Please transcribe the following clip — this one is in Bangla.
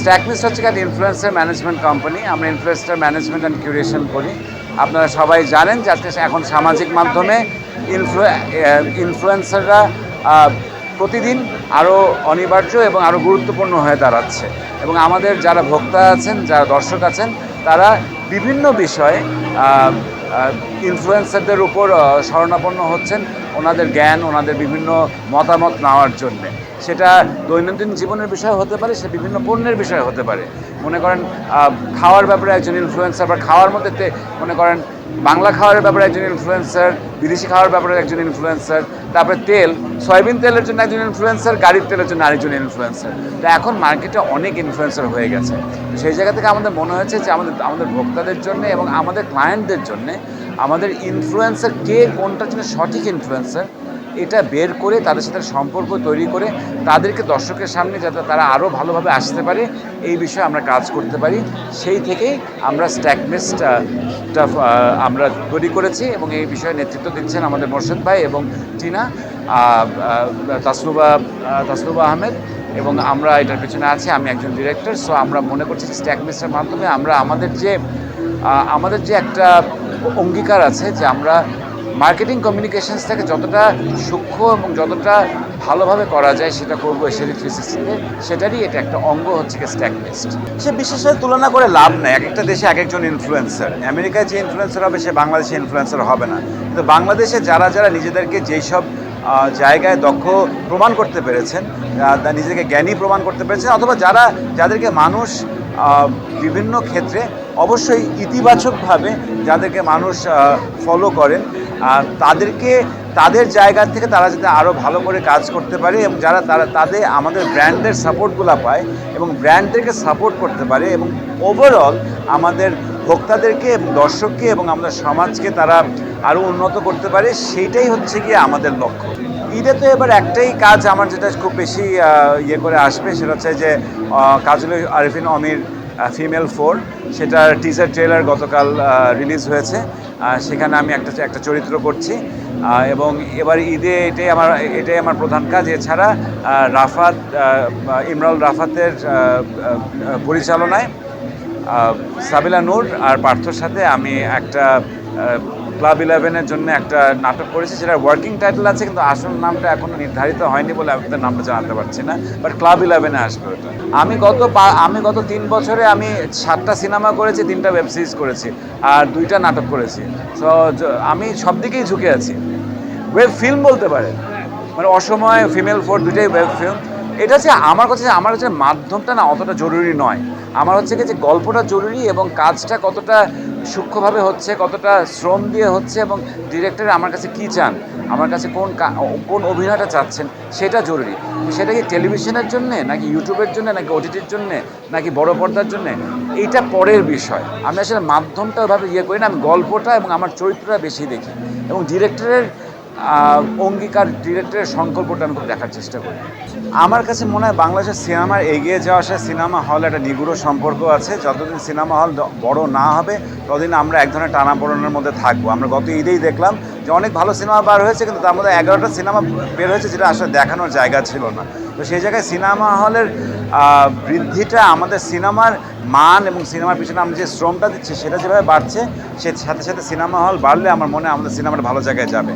স্ট্যাকমিস্ট হচ্ছে একটা ইনফ্লুয়েন্সার ম্যানেজমেন্ট কোম্পানি আমরা ইনফ্লুয়েন্সার ম্যানেজমেন্ট অ্যান্ড কিউরেশন করি। আপনারা সবাই জানেন যে আজকে এখন সামাজিক মাধ্যমে ইনফ্লু ইনফ্লুয়েন্সাররা প্রতিদিন আরও অনিবার্য এবং আরও গুরুত্বপূর্ণ হয়ে দাঁড়াচ্ছে। এবং আমাদের যারা ভোক্তা আছেন, যারা দর্শক আছেন, তারা বিভিন্ন বিষয়ে ইনফ্লুয়েন্সারদের উপর শরণাপন্ন হচ্ছেন ওনাদের জ্ঞান, ওনাদের বিভিন্ন মতামত নেওয়ার জন্যে। সেটা দৈনন্দিন জীবনের বিষয় হতে পারে, সে বিভিন্ন পণ্যের বিষয় হতে পারে। মনে করেন খাওয়ার ব্যাপারে একজন ইনফ্লুয়েন্সার বা খাওয়ার মধ্যে মনে করেন বাংলা খাওয়ারের ব্যাপারে একজন ইনফ্লুয়েন্সার বিদেশি খাওয়ার ব্যাপারে একজন ইনফ্লুয়েন্সার তারপরে তেল, সয়াবিন তেলের জন্য একজন ইনফ্লুয়েন্সার গাড়ির তেলের জন্য আরেকজন ইনফ্লুয়েন্সার তো এখন মার্কেটে অনেক ইনফ্লুয়েন্সার হয়ে গেছে। সেই জায়গা থেকে আমাদের মনে হয়েছে যে আমাদের আমাদের ভোক্তাদের জন্য এবং আমাদের ক্লায়েন্টদের জন্য আমাদের ইনফ্লুয়েন্সার কে কোনটার জন্য সঠিক ইনফ্লুয়েন্সার এটা বের করে তাদের সাথে সম্পর্ক তৈরি করে তাদেরকে দর্শকের সামনে যাতে তারা আরও ভালোভাবে আসতে পারে, এই বিষয়ে আমরা কাজ করতে পারি। সেই থেকেই আমরা স্ট্যাকমেস্ট আমরা তৈরি করেছি এবং এই বিষয়ে নেতৃত্ব দিচ্ছেন আমাদের মোর্শেদ ভাই এবং টিনা তাসনুবা তাসনুবা আহমেদ এবং আমরা এটার পেছনে আছি, আমি একজন ডিরেক্টর। সো আমরা মনে করছি যে স্ট্যাকমেস্টের মাধ্যমে আমরা আমাদের যে আমাদের যে একটা অঙ্গীকার আছে যে আমরা মার্কেটিং কমিউনিকেশনসটাকে যতটা সূক্ষ্ম এবং যতটা ভালোভাবে করা যায় সেটা করব এসএডি থ্রি সিক্সটিতে সেটারই এটা একটা অঙ্গ হচ্ছে স্ট্যাক লিস্ট সে বিশেষ তুলনা করে লাভ নেই। এক একটা দেশে এক একজন ইনফ্লুয়েন্সার আমেরিকায় যে ইনফ্লুয়েন্সার হবে, সে বাংলাদেশে ইনফ্লুয়েন্সার হবে না। কিন্তু বাংলাদেশে যারা যারা নিজেদেরকে যেই সব জায়গায় দক্ষ প্রমাণ করতে পেরেছেন নিজেকে জ্ঞানী প্রমাণ করতে পেরেছেন, অথবা যারা, যাদেরকে মানুষ বিভিন্ন ক্ষেত্রে অবশ্যই ইতিবাচকভাবে যাদেরকে মানুষ ফলো করেন আহ, তাদেরকে তাদের জায়গা থেকে তারা যাতে আরও ভালো করে কাজ করতে পারে এবং যারা তারা তাদের আমাদের ব্র্যান্ডের সাপোর্টগুলো পায় এবং ব্র্যান্ডদেরকে সাপোর্ট করতে পারে এবং ওভারঅল আমাদের ভোক্তাদেরকে এবং দর্শককে এবং আমাদের সমাজকে তারা আরও উন্নত করতে পারে সেইটাই হচ্ছে গিয়ে আমাদের লক্ষ্য। ঈদে তো এবার একটাই কাজ আমার যেটা খুব বেশি ইয়ে করে আসবে সেটা হচ্ছে যে কাজল আরিফিন অমির ফিমেল ফোর সেটার টিজার ট্রেলার গতকাল রিলিজ হয়েছে। সেখানে আমি একটা একটা চরিত্র করছি। এবং এবার ঈদে এটাই আমার এটাই আমার প্রধান কাজ। এছাড়া রাফাত ইমরাল রাফাতের পরিচালনায় সাবিলা নূর আর পার্থর সাথে আমি একটা ক্লাব ইলেভেনের জন্য একটা নাটক করেছি যেটা ওয়ার্কিং টাইটেল আছে, কিন্তু আসল নামটা এখনও নির্ধারিত হয়নি বলে তার নামটা জানাতে পারছি না বাট ক্লাব ইলেভেনে আসবে ওটা। আমি গত আমি গত তিন বছরে আমি সাতটা সিনেমা করেছি, তিনটা ওয়েব সিরিজ করেছি, আর দুইটা নাটক করেছি। সো আমি সব দিকেই ঝুঁকে আছি। ওয়েব ফিল্ম বলতে পারে মানে অসময় ফিমেল ফোর দুটাই ওয়েব ফিল্ম এটা হচ্ছে আমার কাছে আমার হচ্ছে মাধ্যমটা না অতটা জরুরি নয়। আমার হচ্ছে কি যে গল্পটা জরুরি এবং কাজটা কতটা সূক্ষ্মভাবে হচ্ছে, কতটা শ্রম দিয়ে হচ্ছে এবং ডিরেক্টর আমার কাছে কি চান, আমার কাছে কোন কোন অভিনয়টা চাচ্ছেন, সেটা জরুরি। সেটা কি টেলিভিশনের জন্য, নাকি ইউটিউবের জন্য, নাকি ওটিটির জন্য, নাকি বড় পর্দার জন্য? এইটা পরের বিষয়। আমি আসলে মাধ্যমটা ওইভাবে ইয়ে করি না, আমি গল্পটা এবং আমার চরিত্রটা বেশি দেখি। এবং ডিরেক্টরের অঙ্গীকার ডিরেক্টরের সংকল্পটা আমি খুব দেখার চেষ্টা করি। আমার কাছে মনে হয় বাংলাদেশের সিনেমার এগিয়ে যাওয়ার সাথে সিনেমা হল একটা নিগুড় সম্পর্ক আছে। যতদিন সিনেমা হল বড় না হবে, ততদিন আমরা এক ধরনের টানাপোড়েনের মধ্যে থাকব। আমরা গত ঈদেই দেখলাম যে অনেক ভালো সিনেমা বার হয়েছে, কিন্তু তার মধ্যে এগারোটা সিনেমা বের হয়েছে যেটা আসলে দেখানোর জায়গা ছিল না। তো সেই জায়গায় সিনেমা হলের বৃদ্ধিটা আমাদের সিনেমার মান এবং সিনেমার পিছনে আমরা যে শ্রমটা দিচ্ছি সেটা যেভাবে বাড়ছে, সে সাথে সাথে সিনেমা হল বাড়লে আমার মনে হয় আমাদের সিনেমাটা ভালো জায়গায় যাবে।